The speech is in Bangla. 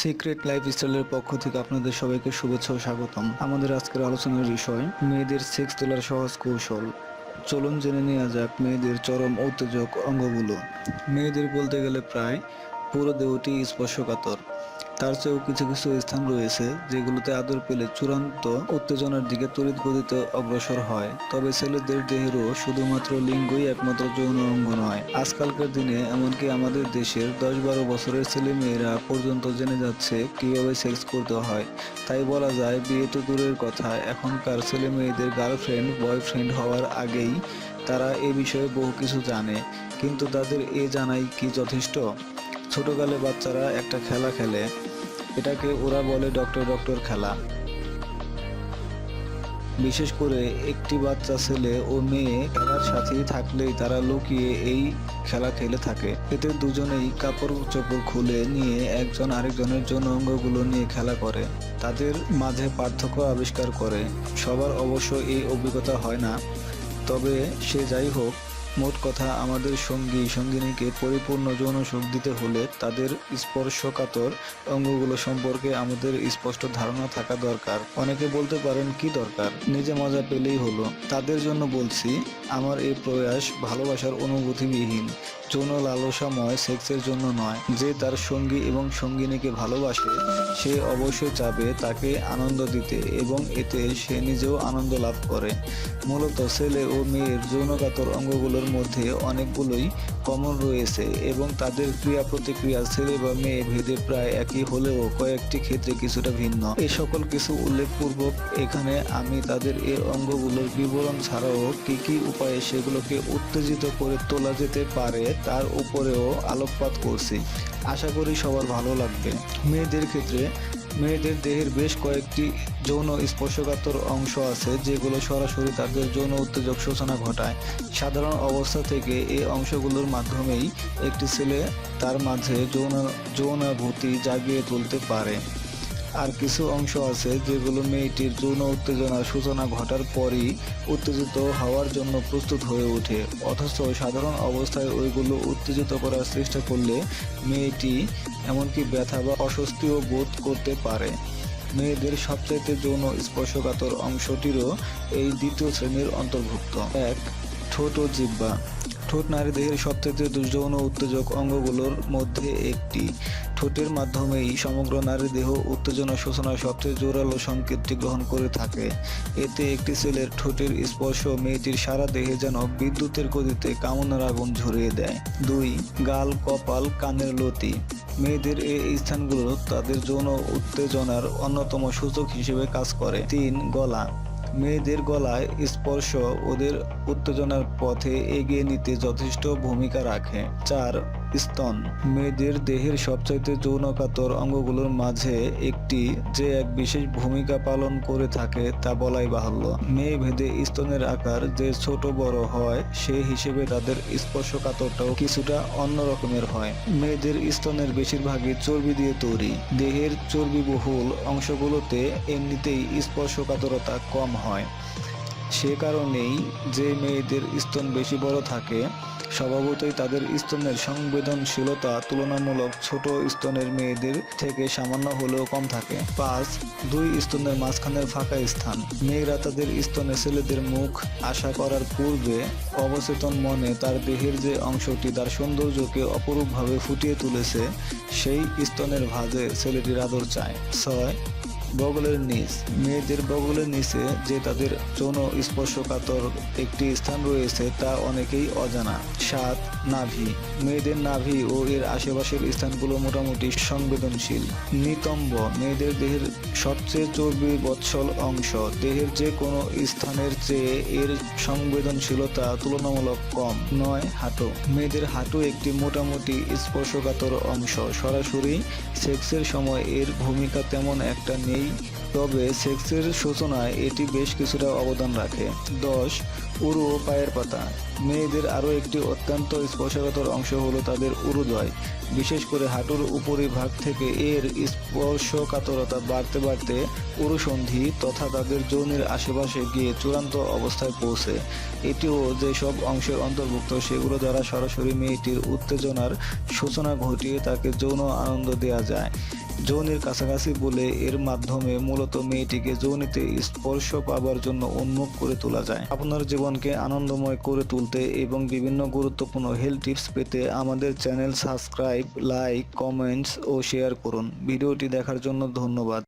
সিক্রেট লাইফ স্টাইলের পক্ষ থেকে আপনাদের সবাইকে শুভেচ্ছা ও স্বাগতম। আমাদের আজকের আলোচনার বিষয়, মেয়েদের সেক্স তোলার সহজ কৌশল। চলুন জেনে নেওয়া যাক মেয়েদের চরম উত্তেজক অঙ্গগুলো। মেয়েদের বলতে গেলে প্রায় পুরো দেহটি স্পর্শকাতর। তার চেয়েও কিছু কিছু স্থান রয়েছে যেগুলোতে আদর পেলে চূড়ান্ত উত্তেজনার দিকে তড়িৎ গতিতে অগ্রসর হয়। তবে ছেলেদের দেহেরও শুধুমাত্র লিঙ্গই একমাত্র যৌন অঙ্গ নয় আজকালকার দিনে এমনকি আমাদের দেশের দশ বারো বছরের ছেলে মেয়েরা পর্যন্ত জেনে যাচ্ছে কীভাবে সেক্স করতে হয়। তাই বলা যায়, বিয়ে তো দূরের কথা। এখনকার ছেলে মেয়েদের গার্লফ্রেন্ড, বয়ফ্রেন্ড হওয়ার আগেই তারা এ বিষয়ে বহু কিছু জানে। কিন্তু তাদের এ জানাই কি যথেষ্ট? ছোটকালে বাচ্চারা একটা খেলা খেলে এটাকে ওরা বলে ডক্টর ডক্টর খেলা। বিশেষ করে একটি বাচ্চা ছেলে ও মেয়ে খেলার সাথেই থাকলেই তারা লুকিয়ে এই খেলা খেলে থাকে। এতে দুজনেই কাপড় চোপড় খুলে নিয়ে একজন আরেকজনের জন্য অঙ্গগুলো নিয়ে খেলা করে। তাদের মাঝে পার্থক্য আবিষ্কার করে। সবার অবশ্য এই অভিজ্ঞতা হয় না। তবে সে যাই হোক মোট কথা, আমাদের সঙ্গী, সঙ্গিনীকে পরিপূর্ণ যৌন সুখ দিতে হলে তাদের স্পর্শকাতর অঙ্গগুলো সম্পর্কে আমাদের স্পষ্ট ধারণা থাকা দরকার। অনেকে বলতে পারেন, কি দরকার? নিজে মজা পেলেই হলো। তাদের জন্য বলছি, আমার এই প্রয়াস ভালোবাসার অনুভূতিবিহীন। যৌন লালসাময় সেক্সের জন্য নয়। যে তার সঙ্গী এবং সঙ্গিনীকে ভালোবাসে, সে অবশ্যই চাবে তাকে আনন্দ দিতে এবং এতে সে নিজেও আনন্দ লাভ করে। মূলত ছেলে ও মেয়ের যৌনকাতর অঙ্গগুলোর মধ্যে অনেকগুলোই কমন রয়েছে এবং তাদের ক্রিয়া প্রতিক্রিয়া ছেলে বা মেয়ে ভেদে প্রায় একই হলেও কয়েকটি ক্ষেত্রে কিছুটা ভিন্ন। এ সকল কিছু উল্লেখপূর্বক এখানে আমি তাদের এই অঙ্গগুলোর বিবরণ ছাড়াও কি কি উপায়ে সেগুলোকে উত্তেজিত করে তোলা যেতে পারে তার উপরেও আলোকপাত করছি। আশা করি সবার ভালো লাগবে। মেয়েদের ক্ষেত্রে মেয়েদের দেহের বেশ কয়েকটি যৌন স্পর্শকাতর অংশ আছে, যেগুলো সরাসরি তাদের যৌন উত্তেজক সূচনা ঘটায়। সাধারণ অবস্থা থেকে এই অংশগুলোর মাধ্যমেই একটি ছেলে তার মাঝে যৌন যৌনাভূতি জাগিয়ে তুলতে পারে। আর কিছু অংশ আছে যেগুলো মেয়েটির যৌন উত্তেজনার সূচনা ঘটার পরই উত্তেজিত হওয়ার জন্য প্রস্তুত হয়ে ওঠে। অথচ সাধারণ অবস্থায় ওইগুলো উত্তেজিত করার চেষ্টা করলে মেয়েটি এমনকি ব্যথা বা অস্বস্তিও বোধ করতে পারে। মেয়েদের সবচাইতে যৌন স্পর্শকাতর অংশটিরও এই দ্বিতীয় শ্রেণির অন্তর্ভুক্ত। এক ঠোঁট ও জিহ্বা। ঠোঁট নারী দেহের সবচেয়ে যৌন উত্তেজক অঙ্গগুলোর মধ্যে একটি। ঠোঁটের মাধ্যমেই সমগ্র নারী দেহ উত্তেজনা সূচনার সবচেয়ে জোরালো সংকেতটি গ্রহণ করে থাকে। এতে একটি ছেলের ঠোঁটের স্পর্শ মেয়েটির সারা দেহে যেন বিদ্যুতের গতিতে কামনার আগুন ঝরিয়ে দেয়। দুই, গাল, কপাল, কানের লতি। মেয়েদের এই স্থানগুলো তাদের যৌন উত্তেজনার অন্যতম সূচক হিসেবে কাজ করে। তিন, গলা। মেয়েদের গলায় স্পর্শ ওদের উত্তেজনার পথে এগিয়ে নিতে যথেষ্ট ভূমিকা রাখে। চার স্তন। মেয়েদের দেহের সবচাইতে যৌনকাতর অঙ্গগুলোর মাঝে একটি যে এক বিশেষ ভূমিকা পালন করে থাকে তা বলাই বাহুল্য। মেয়ে ভেদে স্তনের আকার যে ছোট বড় হয়, সে হিসেবে তাদের স্পর্শকাতরটাও কিছুটা অন্য রকমের হয়। মেয়েদের স্তনের বেশিরভাগই চর্বি দিয়ে তৈরি। দেহের চর্বিবহুল অংশগুলোতে এমনিতেই স্পর্শকাতরতা কম হয়। সে কারণেই যে মেয়েদের স্তন বেশি বড় থাকে, স্বভাবতই তাদের স্তনের সংবেদনশীলতা তুলনামূলক ছোট স্তনের মেয়েদের থেকে সামান্য হলেও কম থাকে। পাঁচ, দুই স্তনের মাঝখানের ফাঁকা স্থান। মেয়েরা তাদের স্তনে ছেলেদের মুখ আশা করার পূর্বে অবচেতন মনে তার দেহের যে অংশটি তার সৌন্দর্যকে অপরূপভাবে ফুটিয়ে তুলেছে, সেই স্তনের ভাঁজে ছেলেটির আদর চায়। ছয় বগলের নিচ। মেয়েদের বগলের নিচে যে তাদের যৌন স্পর্শকাতর একটি স্থান রয়েছে তা অনেকেই অজানা। সাত, নাভি। মেয়েদের নাভি ও এর আশেপাশের স্থানগুলো মোটামুটি সংবেদনশীল। নিতম্ব। মেয়েদের দেহের সবচেয়ে চর্বি বৎসল অংশ। দেহের যে কোনো স্থানের চেয়ে এর সংবেদনশীলতা তুলনামূলক কম। নয়, হাঁটু। মেয়েদের হাঁটু একটি মোটামুটি স্পর্শকাতর অংশ। সরাসরি সেক্সের সময় এর ভূমিকা তেমন একটা নেই। তবে সেক্সের সূচনায় এটি বেশ কিছুটা অবদান রাখে। দশ, উরু ও পায়ের পাতা। মেয়েদের আরও একটি অত্যন্ত স্পর্শকাতর অংশ হলো তাদের উরুদয়। বিশেষ করে হাঁটুর উপরিভাগ থেকে এর স্পর্শকাতরতা বাড়তে বাড়তে উরুসন্ধি তথা তাদের যৌনের আশেপাশে গিয়ে চূড়ান্ত অবস্থায় পৌঁছে। এটিও যেসব অংশের অন্তর্ভুক্ত, সেগুলো দ্বারা সরাসরি মেয়েটির উত্তেজনার সূচনা ঘটিয়ে তাকে যৌন আনন্দ দেওয়া যায়। যৌনির কাছাকাছি বলে এর মাধ্যমে মূলত মেয়েটিকে যৌনিতে স্পর্শ পাবার জন্য উন্মুখ করে তোলা যায়। আপনার জীবনকে আনন্দময় করে তুলতে এবং বিভিন্ন গুরুত্বপূর্ণ হেলথ টিপস পেতে আমাদের চ্যানেল সাবস্ক্রাইব লাইক কমেন্টস ও শেয়ার করুন। ভিডিওটি দেখার জন্য ধন্যবাদ।